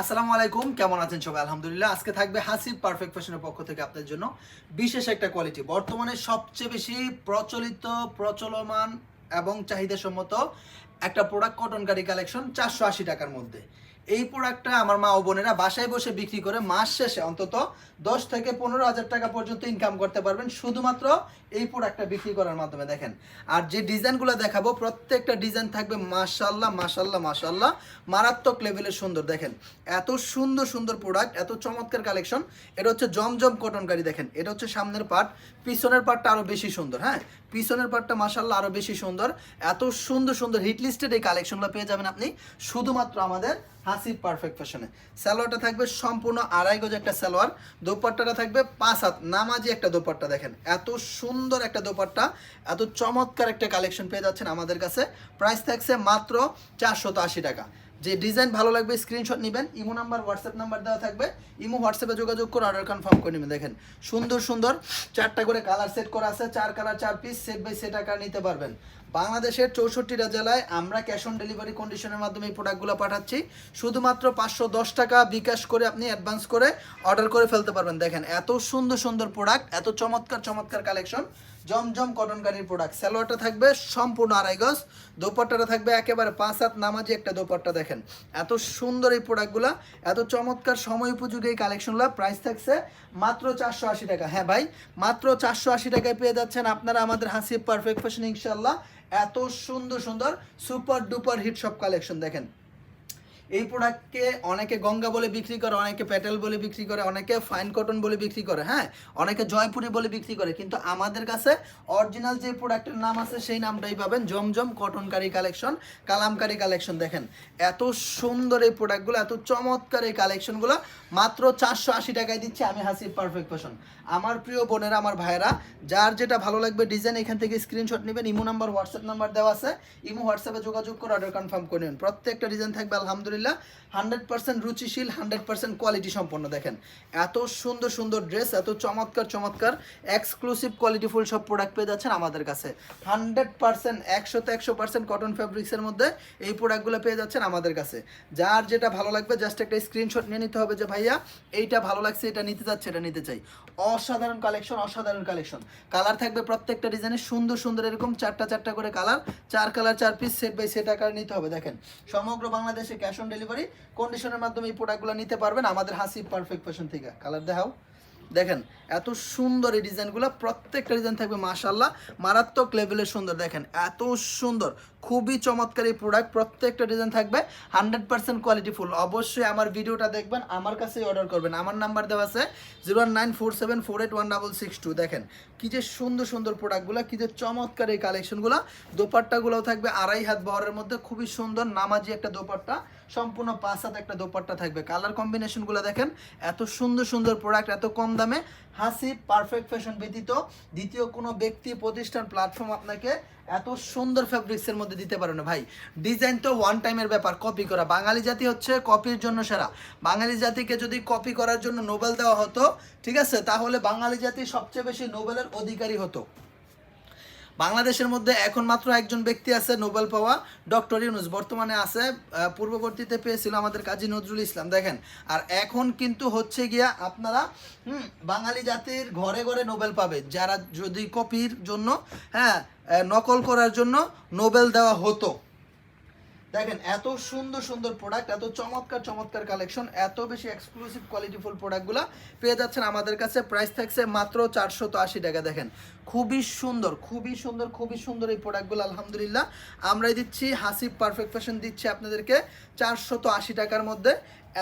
আসসালামু আলাইকুম, কেমন আছেন সবাই? আলহামদুলিল্লাহ, আজকে থাকবে হাসিব পারফেক্ট ফ্যাশনের পক্ষ থেকে আপনাদের জন্য বিশেষ একটা কোয়ালিটি বর্তমানে সবচেয়ে বেশি প্রচলিত, প্রচলমান এবং চাহিদা সম্মত একটা প্রোডাক্ট কটন কারি কালেকশন চারশো আশি টাকার মধ্যে। এই প্রোডাক্টটা আমার মা ও বোনেরা বাসায় বসে বিক্রি করে মাস শেষে অন্তত দশ থেকে পনেরো হাজার টাকা পর্যন্ত ইনকাম করতে পারবেন শুধুমাত্র এই প্রোডাক্টটা বিক্রি করার মাধ্যমে, দেখেন। আর যে ডিজাইনগুলো দেখাবো, প্রত্যেকটা ডিজাইন থাকবে মাশাল্লাহ মাশাল্লাহ মাশাল্লাহ মারাত্মক লেভেলের সুন্দর, দেখেন। এত সুন্দর সুন্দর প্রোডাক্ট এত চমৎকার কালেকশন এটা হচ্ছে জমজম কটন গাড়ি দেখেন। এটা হচ্ছে সামনের পার্ট পিছনের পার্টটা আরও বেশি সুন্দর হ্যাঁ? পিছনের পার্টটা মাশাল্লাহ আরও বেশি সুন্দর। এত সুন্দর সুন্দর হিট লিস্টেড এই কালেকশনগুলো পেয়ে যাবেন আপনি। শুধুমাত্র আমাদের হাসিব পারফেক্ট ফ্যাশনে সালোয়ারটা থাকবে সম্পূর্ণ আড়াই গজ একটা সালোয়ার, দোপাট্টাটা থাকবে পাঁচ হাত নামাজি একটা দোপাট্টা, দেখেন। এত সুন্দর একটা দোপাট্টা, এত চমৎকার একটা কালেকশন পেয়ে যাচ্ছেন আমাদের কাছে। প্রাইস থাকছে মাত্র চারশত আশি টাকা। যে ডিজাইন ভালো লাগবে স্ক্রিনশট নেবেন। ইমো নাম্বার হোয়াটসঅ্যাপ নাম্বার দেওয়া থাকবে। ইমো হোয়াটসঅ্যাপে যোগাযোগ করে অর্ডার কনফার্ম করে নেবেন। দেখেন, সুন্দর সুন্দর, চারটা করে কালার সেট করা আছে। চার কালার চার পিস সেট বাই সেট আকার নিতে পারবেন। বাংলাদেশের চৌষট্টিটা জেলায় আমরা ক্যাশ অন ডেলিভারি কন্ডিশনের মাধ্যমে এই প্রোডাক্টগুলো পাঠাচ্ছি। শুধুমাত্র পাঁচশো দশ টাকা বিকাশ করে আপনি অ্যাডভান্স করে অর্ডার করে ফেলতে পারবেন। দেখেন, এত সুন্দর সুন্দর প্রোডাক্ট এত চমৎকার চমৎকার কালেকশন জমজম কটন কারির প্রোডাক্ট স্যালোয়ারটা থাকবে সম্পূর্ণ আড়াই গজ, দোপাট্টাটা থাকবে একেবারে পাঁচ হাত নামাজি একটা দোপাট্টা, দেখেন। এত সুন্দর এই প্রোডাক্টগুলো এত চমৎকার সময় উপযোগী এই কালেকশনগুলো প্রাইস থাকছে মাত্র চারশো আশি টাকা। হ্যাঁ ভাই, মাত্র চারশো আশি টাকায় পেয়ে যাচ্ছেন আপনারা আমাদের হাসিব পারফেক্ট ফ্যাশন ইনশাল্লাহ এত সুন্দর সুন্দর সুপার ডুপার হিট সব কালেকশন দেখেন। এই প্রোডাক্টকে অনেকে গঙ্গা বলে বিক্রি করে, অনেকে প্যাটেল বলে বিক্রি করে, অনেকে ফাইন কটন বলে বিক্রি করে হ্যাঁ? অনেকে জয়পুরি বলে বিক্রি করে, কিন্তু আমাদের কাছে অরিজিনাল যে প্রোডাক্টের নাম আছে, সেই নামটাই পাবেন জমজম কটনকারি কালেকশন কালামকারি কালেকশন দেখেন। এত সুন্দর এই প্রোডাক্টগুলো এত চমৎকার এই কালেকশনগুলো মাত্র চারশো আশি টাকায় দিচ্ছে আমি হাসিব পারফেক্ট ফ্যাশন আমার প্রিয় বোনেরা, আমার ভাইয়েরা, যার যেটা ভালো লাগবে ডিজাইন এখান থেকে স্ক্রিনশট নেবেন। ইমো নাম্বার হোয়াটসঅ্যাপ নাম্বার দেওয়া আছে। ইমো হোয়াটসঅ্যাপে যোগাযোগ করে অর্ডার কনফার্ম করে নেবেন। প্রত্যেকটা ডিজাইন থাকবে, আলহামদুলিল্লাহ। হান্ড্রেড পার্সেন্ট রুচিশীল হান্ড্রেড পার্সেন্ট কোয়ালিটি সম্পন্ন, দেখেন। এত সুন্দর সুন্দর ড্রেস এত চমৎকার চমৎকার এক্সক্লুসিভ কোয়ালিটিফুল সব প্রোডাক্ট পেয়ে যাচ্ছেন আমাদের কাছে। হান্ড্রেড পার্সেন্ট একশোতে একশো পার্সেন্ট কটন ফ্যাব্রিক্সের মধ্যে এই প্রোডাক্টগুলো পেয়ে যাচ্ছেন আমাদের কাছে। যার যেটা ভালো লাগবে জাস্ট একটা স্ক্রিনশট নিয়ে নিতে হবে যে, ভাইয়া, এইটা ভালো লাগছে, এটা নিতে যাচ্ছে এটা নিতে চাই। অসাধারণ কালেকশন অসাধারণ কালেকশন কালার থাকবে প্রত্যেকটা ডিজাইনের সুন্দর সুন্দর এরকম চারটা চারটা করে কালার চার কালার চার পিস সেট বাই সেট আকারে নিতে হবে। দেখেন, সমগ্র বাংলাদেশে ক্যাশ অন ডেলিভারি কন্ডিশনের মাধ্যমে এই প্রোডাক্টগুলো নিতে পারবেন আমাদের হাসি পারফেক্ট ফ্যাশন থেকে। কালার দেখাও। দেখেন, এত সুন্দর এই ডিজাইনগুলো, প্রত্যেকটা ডিজাইন থাকবে মাশাল্লাহ মারাত্মক লেভেলের সুন্দর, দেখেন, এত সুন্দর। খুবই চমৎকার এই প্রোডাক্ট প্রত্যেকটা ডিজাইন থাকবে হান্ড্রেড পার্সেন্ট কোয়ালিটি ফুল অবশ্যই আমার ভিডিওটা দেখবেন, আমার কাছেই অর্ডার করবেন। আমার নাম্বার দেওয়া আছে zero nine four seven four eight one double six two দেখেন, কি যে সুন্দর সুন্দর প্রোডাক্টগুলো কী যে চমৎকার এই কালেকশনগুলো দোপাট্টাগুলোও থাকবে, আড়াই হাত বহরের মধ্যে, খুবই সুন্দর, নামাজি একটা দোপাট্টা। সম্পূর্ণ পাঁচ হাত একটা দোপাট্টা থাকবে। কালার কম্বিনেশনগুলো দেখেন, এত সুন্দর সুন্দর প্রোডাক্ট এত কম দামে, হাসি পারফেক্ট ফ্যাশন ব্যতীত দ্বিতীয় কোনো ব্যক্তি, প্রতিষ্ঠান প্ল্যাটফর্ম আপনাকে এত সুন্দর ফ্যাব্রিক্সের মধ্যে দিতে পারে না ভাই। ডিজাইন তো ওয়ান টাইমের ব্যাপার কপি করা। বাঙালি জাতি হচ্ছে কপির জন্য সেরা। বাঙালি জাতিকে যদি কপি করার জন্য নোবেল দেওয়া হতো, ঠিক আছে? তাহলে বাঙালি জাতি সবচেয়ে বেশি নোবেলের অধিকারী হতো। বাংলাদেশের মধ্যে এখন মাত্র একজন ব্যক্তি আছে নোবেল পাওয়া ডক্টর ইউনুস। বর্তমানে আছে পূর্ববর্তীতে পেয়েছিল আমাদের কাজী নজরুল ইসলাম, দেখেন। আর এখন কিন্তু হচ্ছে গিয়া আপনারা বাঙালি জাতির ঘরে ঘরে নোবেল পাবে। যারা যদি কপির জন্য হ্যাঁ নকল করার জন্য নোবেল দেওয়া হতো। দেখেন, এত সুন্দর সুন্দর প্রোডাক্ট এত চমৎকার চমৎকার কালেকশন এত বেশি এক্সক্লুসিভ কোয়ালিটিফুল প্রোডাক্টগুলো পেয়ে যাচ্ছেন আমাদের কাছে। প্রাইস থাকছে মাত্র চারশো আশি টাকা, দেখেন। খুবই সুন্দর খুবই সুন্দর খুবই সুন্দর এই প্রোডাক্টগুলো আলহামদুলিল্লাহ। আমরাই দিচ্ছি, হাসিব পারফেক্ট ফ্যাশন দিচ্ছি আপনাদেরকে চারশত আশি টাকার মধ্যে।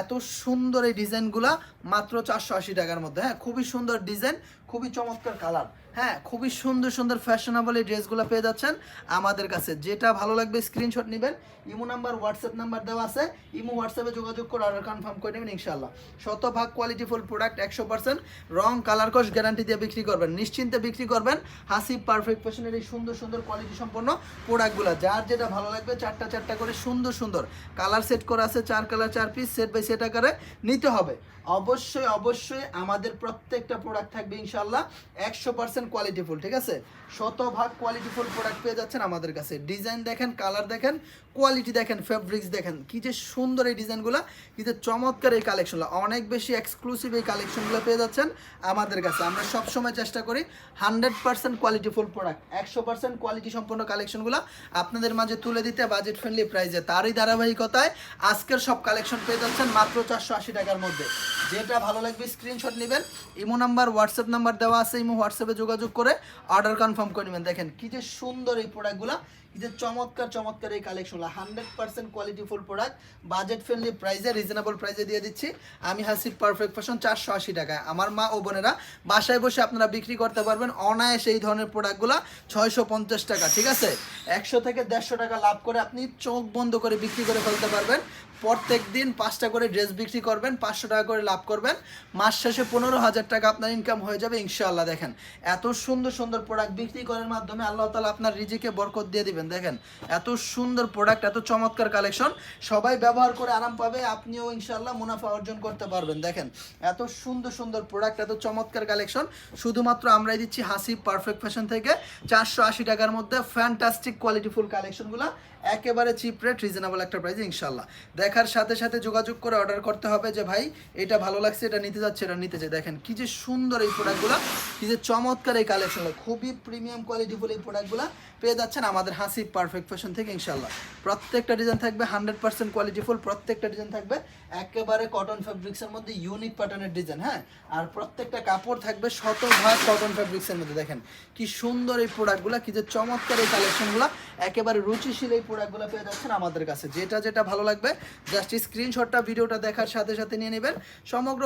এত সুন্দর এই ডিজাইনগুলা মাত্র চারশো আশি টাকার মধ্যে। হ্যাঁ খুবই সুন্দর ডিজাইন খুবই চমৎকার কালার হ্যাঁ খুবই সুন্দর সুন্দর ফ্যাশনেবল এই ড্রেসগুলো পেয়ে যাচ্ছেন। আমাদের কাছে যেটা ভালো লাগবে স্ক্রিনশট নেবেন। ইমো নাম্বার হোয়াটসঅ্যাপ নাম্বার দেওয়া আছে। ইমো হোয়াটসঅ্যাপে যোগাযোগ করে অর্ডার কনফার্ম করে নেবেন ইনশাল্লাহ শতভাগ কোয়ালিটিফুল প্রোডাক্ট একশো পার্সেন্ট রং কালার কোশ গ্যারান্টি দিয়ে বিক্রি করবেন, নিশ্চিন্তে বিক্রি করবেন। হাসি পারফেক্ট ফ্যাশনের এই সুন্দর সুন্দর কোয়ালিটি সম্পন্ন প্রোডাক্টগুলো যার যেটা ভালো লাগবে, চারটা চারটা করে সুন্দর সুন্দর। কালার সেট করা আছে, চার কালার চার পিস সেট বাই সেট আকারে নিতে হবে। অবশ্যই অবশ্যই আমাদের প্রত্যেকটা প্রোডাক্ট থাকবে ইনশাল্লাহ একশো পার্সেন্ট কোয়ালিটিফুল ঠিক আছে? শতভাগ কোয়ালিটিফুল প্রোডাক্ট পেয়ে যাচ্ছেন আমাদের কাছে। ডিজাইন দেখেন কালার দেখেন কোয়ালিটি দেখেন ফেব্রিক্স দেখেন। কি যে সুন্দর এই ডিজাইনগুলো, কি যে চমৎকার এই কালেকশনগুলো অনেক বেশি এক্সক্লুসিভ এই কালেকশনগুলো পেয়ে যাচ্ছেন আমাদের কাছে। আমরা সবসময় চেষ্টা করি হান্ড্রেড পার্সেন্ট কোয়ালিটিফুল প্রোডাক্ট একশো পার্সেন্ট কোয়ালিটি সম্পন্ন কালেকশনগুলো আপনাদের মাঝে তুলে দিতে বাজেট ফ্রেন্ডলি প্রাইসে তারই ধারাবাহিকতায় আজকের সব কালেকশন পেয়ে যাচ্ছেন মাত্র চারশো আশি টাকার মধ্যে। যেটা ভালো লাগবে স্ক্রিনশট নেবেন। ইমো নাম্বার হোয়াটসঅ্যাপ নাম্বার দেওয়া আছে, ইমো হোয়াটসঅ্যাপে যোগাযোগ করে অর্ডার কনফার্ম করে নেবেন। দেখেন কি যে সুন্দর এই প্রোডাক্টগুলো যে চমৎকার চমৎকার এই কালেকশনগুলো hundred percent qualityful product budget friendly প্রাইসে রিজনেবল প্রাইসে দিয়ে দিচ্ছি। আমি হাসিব পারফেক্ট ফ্যাশন চারশো আশি টাকায়। আমার মা ও বোনেরা বাসায় বসে আপনারা বিক্রি করতে পারবেন অনায়াসে এই ধরনের প্রোডাক্টগুলো ছয়শো পঞ্চাশ টাকা, ঠিক আছে? একশো থেকে দেড়শো টাকা লাভ করে আপনি চোখ বন্ধ করে বিক্রি করে ফেলতে পারবেন। প্রত্যেক দিন পাঁচটা করে ড্রেস বিক্রি করবেন, পাঁচশো টাকা করে লাভ করবেন। মাস শেষে পনেরো হাজার টাকা আপনার ইনকাম হয়ে যাবে, ইনশাআল্লাহ দেখেন। এত সুন্দর সুন্দর প্রোডাক্ট বিক্রি করার মাধ্যমে আল্লাহ তালা আপনার রিজিকে বরকত দিয়ে দিবেন। দেখেন এত সুন্দর প্রোডাক্ট এত চমৎকার কালেকশন সবাই ব্যবহার করে আরাম পাবে, আপনিও ইনশাল্লাহ মুনাফা অর্জন করতে পারবেন। দেখেন, এত সুন্দর সুন্দর প্রোডাক্ট এত চমৎকার কালেকশন শুধুমাত্র আমরাই দিচ্ছি হাসি পারফেক্ট ফ্যাশন থেকে। চারশো আশি টাকার মধ্যে ফ্যান্টাস্টিক কোয়ালিটিফুল কালেকশনগুলো একেবারে চিপ রেট রিজনেবল একটা প্রাইস ইনশাল্লাহ দেখার সাথে সাথে যোগাযোগ করে অর্ডার করতে হবে যে, ভাই, এটা ভালো লাগছে, এটা নিতে যাচ্ছে, এটা নিতে চাই দেখেন, কি যে সুন্দর এই প্রোডাক্টগুলো কি যে চমৎকার এই কালেকশনগুলো খুবই প্রিমিয়াম কোয়ালিটিফুল এই প্রোডাক্টগুলো পেয়ে যাচ্ছেন আমাদের হাসি পারফেক্ট ফ্যাশন থেকে ইনশাল্লাহ প্রত্যেকটা ডিজাইন থাকবে হান্ড্রেড পার্সেন্ট কোয়ালিটিফুল প্রত্যেকটা ডিজাইন থাকবে একেবারে কটন ফ্যাব্রিক্সের মধ্যে ইউনিক প্যাটার্নের ডিজাইন হ্যাঁ? আর প্রত্যেকটা কাপড় থাকবে শতভাগ কটন ফ্যাব্রিক্সের মধ্যে। দেখেন, কি সুন্দর এই প্রোডাক্টগুলো কি যে চমৎকার এই কালেকশনগুলো একেবারে রুচিশীল এই প্রোডাক্টগুলো পেয়ে যাচ্ছেন আমাদের কাছে। যেটা যেটা ভালো লাগবে জাস্ট স্ক্রিনশটটা ভিডিওটা দেখার সাথে সাথে নিয়ে নেবেন। সমগ্র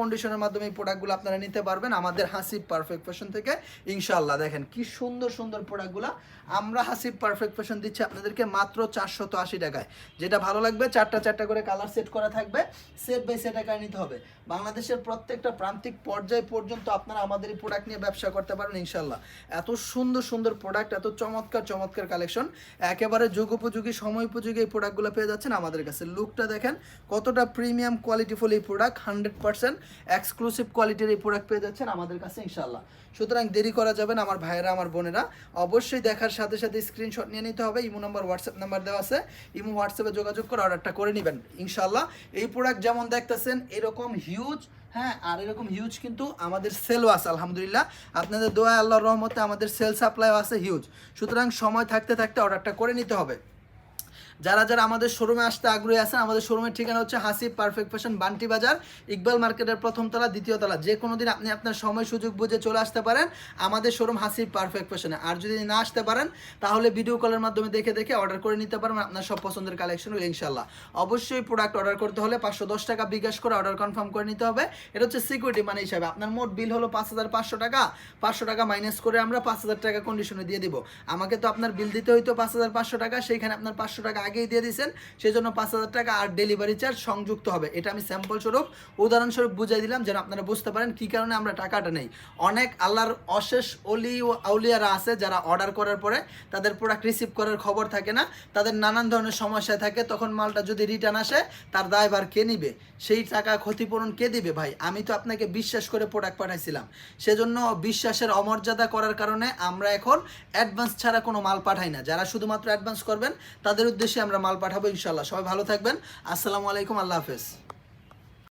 কন্ডিশনের মাধ্যমে এই প্রোডাক্টগুলো আপনারা নিতে পারবেন আমাদের হাসিব পারফেক্ট ফ্যাশন থেকে। ইনশাআল্লাহ, দেখেন কি সুন্দর সুন্দর প্রোডাক্টগুলো। আমরা হাসিব পারফেক্ট ফ্যাশন দিচ্ছি আপনাদেরকে মাত্র চারশত আশি টাকায়। যেটা ভালো লাগবে, চারটা চারটা করে কালার সেট করা থাকবে। সেট বাই সেট নিতে হবে। বাংলাদেশের প্রত্যেকটা প্রান্তিক পর্যায় পর্যন্ত আপনারা আমাদের এই প্রোডাক্ট নিয়ে ব্যবসা করতে পারেন ইনশাল্লাহ এত সুন্দর সুন্দর প্রোডাক্ট, এত চমৎকার চমৎকার কালেকশন একেবারে যুগ উপযোগী সময় উপযোগী এই প্রোডাক্টগুলো পেয়ে যাচ্ছেন আমাদের কাছে। লুকটা দেখেন, কতটা প্রিমিয়াম কোয়ালিটিফুল এই প্রোডাক্ট হান্ড্রেড পার্সেন্ট এক্সক্লুসিভ কোয়ালিটির এই প্রোডাক্ট পেয়ে যাচ্ছেন আমাদের কাছে ইনশাল্লাহ সুতরাং দেরি করা যাবে না আমার ভাইয়েরা, আমার বোনেরা। অবশ্যই দেখার সাথে সাথে স্ক্রিনশট নিয়ে নিতে হবে। ইমো নাম্বার হোয়াটসঅ্যাপ নাম্বার দেওয়া আছে। ইমো হোয়াটসঅ্যাপে যোগাযোগ করে অর্ডারটা করে নেবেন ইনশাল্লাহ এই প্রোডাক্ট যেমন দেখতেছেন, এরকম হিউজ হ্যাঁ আর এরকম হিউজ কিন্তু আমাদের সেলও আছে, আলহামদুলিল্লাহ। আপনাদের দোয়া আল্লাহর রহমতে আমাদের সেল সাপ্লাইও আছে হিউজ সুতরাং সময় থাকতে থাকতে অর্ডারটা করে নিতে হবে। যারা যারা আমাদের শোরুমে আসতে আগ্রহী আছেন, আমাদের শোরুমের ঠিকানা হচ্ছে হাসিব পারফেক্ট ফ্যাশন বান্টি বাজার, ইকবাল মার্কেটের প্রথম তলা, দ্বিতীয় তলা। যে কোনো দিন আপনি আপনার সময়, সুযোগ বুঝে চলে আসতে পারেন আমাদের শোরুম হাসিব পারফেক্ট ফ্যাশনে আর যদি না আসতে পারেন, তাহলে ভিডিও কলের মাধ্যমে দেখে দেখে অর্ডার করে নিতে পারবেন আপনার সব পছন্দের কালেকশন ইনশাল্লাহ অবশ্যই প্রোডাক্ট অর্ডার করতে হলে পাঁচশো দশ টাকা বিকাশ করে অর্ডার কনফার্ম করে নিতে হবে। এটা হচ্ছে সিকিউরিটি মানে হিসাবে। আপনার মোট বিল হলো পাঁচ হাজার পাঁচশো টাকা। পাঁচশো টাকা মাইনাস করে আমরা পাঁচ হাজার টাকা কন্ডিশনে দিয়ে দিব। আমাকে তো আপনার বিল দিতে হইতো পাঁচ হাজার পাঁচশো টাকা, সেইখানে আপনার পাঁচশো টাকা আগেই দিয়ে দিয়েছেন সেই জন্য পাঁচ হাজার টাকা আর ডেলিভারি চার্জ সংযুক্ত হবে। এটা আমি স্যাম্পল স্বরূপ, উদাহরণস্বরূপ বুঝাই দিলাম যেন আপনারা বুঝতে পারেন কী কারণে আমরা টাকাটা নেই। অনেক আল্লাহর অশেষ অলি ও আউলিয়ারা আছে যারা অর্ডার করার পরে তাদের প্রোডাক্ট রিসিভ করার খবর থাকে না, তাদের নানান ধরনের সমস্যা থাকে, তখন মালটা যদি রিটার্ন আসে, তার দায়ভার কে নিবে? সেই টাকা ক্ষতিপূরণ কে দিবে ভাই? আমি তো আপনাকে বিশ্বাস করে প্রোডাক্ট পাঠাইছিলাম। সেজন্য বিশ্বাসের অমর্যাদা করার কারণে আমরা এখন অ্যাডভান্স ছাড়া কোনো মাল পাঠাই না। যারা শুধুমাত্র অ্যাডভান্স করবেন, তাদের উদ্দেশ্যে আমরা মাল পাঠাবো ইনশাল্লাহ সবাই ভালো থাকবেন। আসসালামু আলাইকুম, আল্লাহ হাফেজ।